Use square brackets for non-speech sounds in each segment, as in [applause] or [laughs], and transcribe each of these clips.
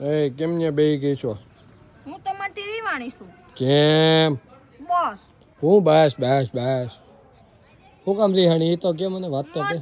એ કેમ ને બેહી ગઈ છો? હું તમારી રીવાણી છું. કેમ? બસ. હું બસ બસ બસ. હું કામ રીહાણી એ તો કે મને વાત તો કે.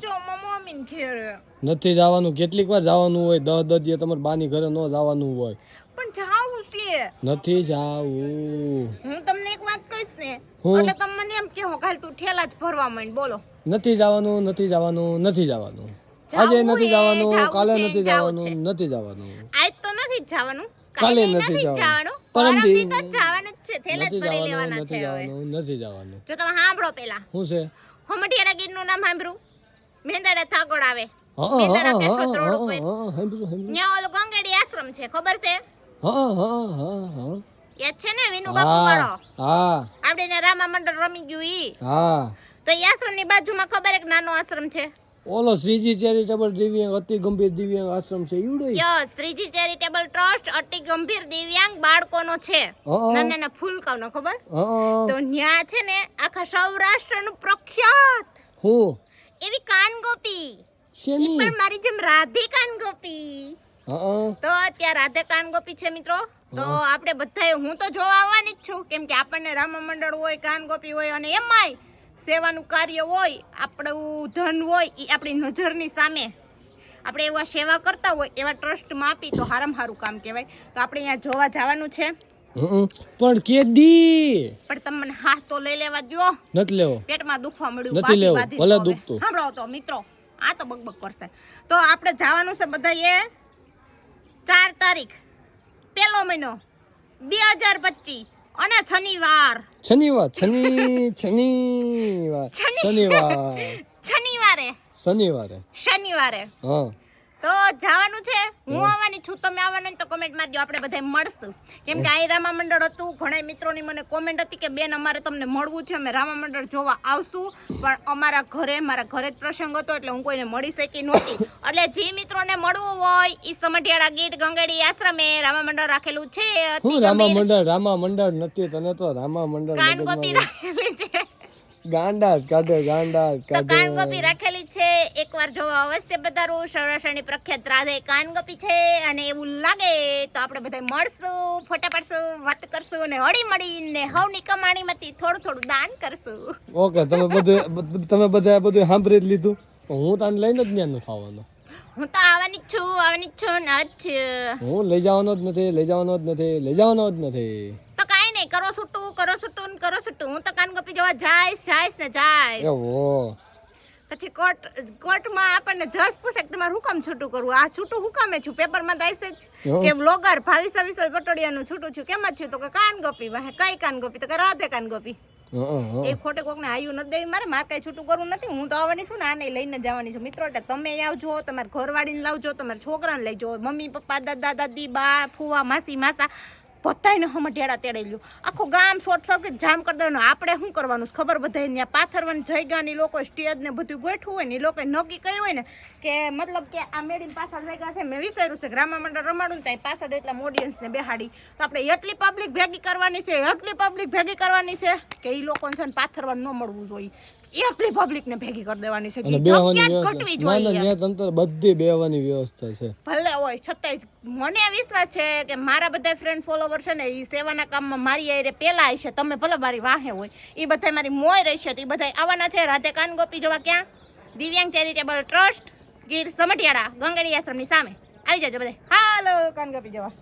નથી જવાનું. કેટલીક વાર જવાનું હોય. દહ દહ દિવસ તમારે બાની ઘરે ન જવાનું હોય. પણ જાવું છે. નથી જાવું. હું તમને એક વાત કહીશ ને એટલે તમે મને એમ કહો કાલ તું ઠેલા જ ભરવા માંડ. બોલો. નથી જવાનું નથી જવાનું નથી જવાનું. આજે નથી જવાનું કાલે નથી જવાનું નથી જવાનું. આજ તો નથી જવાનું. કાલે નથી જવાનું. પરમદી તો જવાનું જ છે. થેલા જ ભરી લેવાના છે હવે. નથી જવાનું. જો તમે સાંભળો પેલા. શું છે? હમટિયાળા ગીરનું નામ સાંભળ્યું મેંદાડા થાકોડ આવે. મેંદાડા રોડ ઉપર. ત્યાં ઓલો ગંગેડી આશ્રમ છે ખબર છે? હા હા હા હા. યાદ છે ને વિનુ બાપુ વાળો? હા. આપણે ને રામા મંડળ રમી ગયું ઈ. હા. તો એ આશ્રમની બાજુમાં ખબર એક નાનો આશ્રમ છે? ઓલો શ્રીજી ચેરિટેબલ દિવ્યાંગ અતિ ગંભીર દિવ્યાંગ આશ્રમ છે ઈવડો? યસ શ્રીજી ચેરિટેબલ ટ્રસ્ટ અતિ ગંભીર દિવ્યાંગ બાળકોનો છે. નાના ના ફૂલકાવનો ખબર? તો ન્યા છે ને આખા સૌરાષ્ટ્રનું પ્રખ્યાત. હું. એવી કાન ગોપી શેની? પણ મારી જેમ રાધે કાન ગોપી તો ત્યાં રાધે કાન ગોપી છે મિત્રો. તો આપણે બધાએ હું તો જોવા આવવાની જ છું કેમ કે આપણને રામા મંડળ હોય કાન ગોપી હોય અને એમાંય સેવાનું કાર્ય હોય આપણું ધન હોય એ આપણી નજરની સામે. આપણે એવા સેવા કરતા હોય એવા ટ્રસ્ટમાં આપી તો હારામાં સારું કામ કહેવાય. તો આપણે અહીંયા જોવા જવાનું છે. પણ કેદી? પણ તમે મને હાથ તો લઈ લેવા દ્યો. નથી લેવો. પેટમાં દુખવા મળ્યું નથી લેવો. ભલે દુખતું. સાંભળો તો મિત્રો આ તો બકબક કરશે. તો આપણે જવાનું છે બધા એ ચાર તારીખ પહેલો મહિનો બે હજાર પચીસ. અને શનિવાર. શનિવાર શનિ શનિવાર. [laughs] શનિવાર. [laughs] શનિવારે. શનિવારે. શનિવારે. હા. તો જવાનું છે. હું આવવાની છું. તમે આવવાનું તો કોમેન્ટ મારજો. આપણે બધા મળશું. કેમ કે અહીં રામા મંડળ હતું. ઘણા મિત્રોની મને કોમેન્ટ હતી કે બેન અમારે તમને મળવું છે. અમે રામા મંડળ જોવા આવશું. પણ અમારા ઘરે મારા ઘરે જ પ્રસંગ હતો એટલે હું કોઈને મળી શકી નહોતી. એટલે જે મિત્રોને મળવું હોય એ સમઢિયાળા ગીત ગંગેડી આશ્રમે રામા મંડળ રાખેલું છે. રામા મંડળ રામા મંડળ નથી. તને તો રામા મંડળ કાન કોપી રાખેલી છે. ગાંડા જ કાઢે ગાંડા જ કાઢે. કાન ગોપી રાખેલી છે. એકવાર જોવા અવશ્ય પધારવું સૌરાષ્ટ્રની પ્રખ્યાત રાધે કાન ગોપી છે અને એવું લાગે તો આપણે બધા મળશું ફોટા પાડશું વાત કરશું અને હળી મળીને હવની કમાણીમાંથી થોડું થોડું દાન કરશું. ઓકે તમે બધું તમે બધા બધું સાંભળી જ લીધું? હું તને લઈને જ ત્યાં થવાનો. હું તો આવવાની જ છું આવવાની જ છું ને જ. છું. હું લઈ જવાનો જ નથી લઈ જવાનો જ નથી લઈ જવાનો જ નથી તો કાંઈ નહીં કરો છૂટું કરો છૂટું ને છૂટું હું તો કાન ગોપી જોવા જાઈશ જાઈશ ને જાઈશ. ઓહો પછી કોર્ટ કોર્ટમાં આપણને જજ પૂછે કે તમારે હુકમ છૂટું કરવું આ છૂટું હુકમે છું? પેપરમાં દાઈશે જ કે બ્લોગર ભાવિસા વિસલ પટોડિયાનું છૂટું છું. કેમ જ છું? તો કે કાન ગોપી વાહે. કઈ કાન ગપી? તો કે રાધે કાન ગોપી. હં, હં, એ ખોટે કોકને આયુ નથી દેવી મારે. મારે કઈ છૂટું કરવું નથી. હું તો આવવાની છું ને આને લઈને જવાની છું. મિત્રો એટલે તમે આવજો તમારા ઘરવાળીને લાવજો તમારા છોકરાને લઈ જાઓ. મમ્મી પપ્પા દાદા દાદી બા ફુવા માસી માસા. બધાને તેડાઈ લ્યો. આખું ગામ શોર્ટ સર્કિટ જામ કરી દેવાનું. આપણે શું કરવાનું? છે ખબર બધા ત્યાં પાથરવાની જગ્યાની લોકો સ્ટેજ ને બધું ગોઠવું હોય ને એ લોકોએ નક્કી કર્યું હોય ને કે મતલબ કે આ મેડીન પાછળ જગ્યા છે. મેં વિચાર્યું છે ગ્રામા મંડળ રમાડું ને ત્યાં પાછળ એટલા ઓડિયન્સને બેહાડી. તો આપણે એટલી પબ્લિક ભેગી કરવાની છે એટલી પબ્લિક ભેગી કરવાની છે કે એ લોકોને છે ને પાથરવાનું ન મળવું જોઈએ. એટલી પબ્લિકને ભેગી કરી દેવાની છે ઘટવી જોઈએ. બધી બેવાની વ્યવસ્થા છે. હોય, છતાંય મને વિશ્વાસ છે કે મારા બધા ફ્રેન્ડ ફોલોવર છે ને એ સેવાના કામમાં મારી આયરે પહેલાં છે તમે ભલે મારી વાહે હોય એ બધા મારી મોય રહેશે. તો એ બધા આવવાના છે, રાધે કાનગોપી જોવા ક્યાં? દિવ્યાંગ ચેરિટેબલ ટ્રસ્ટ ગીર સમઢિયાળા ગંગડી આશ્રમની સામે. આવી જજો બધા હાલો કાનગોપી જોવા.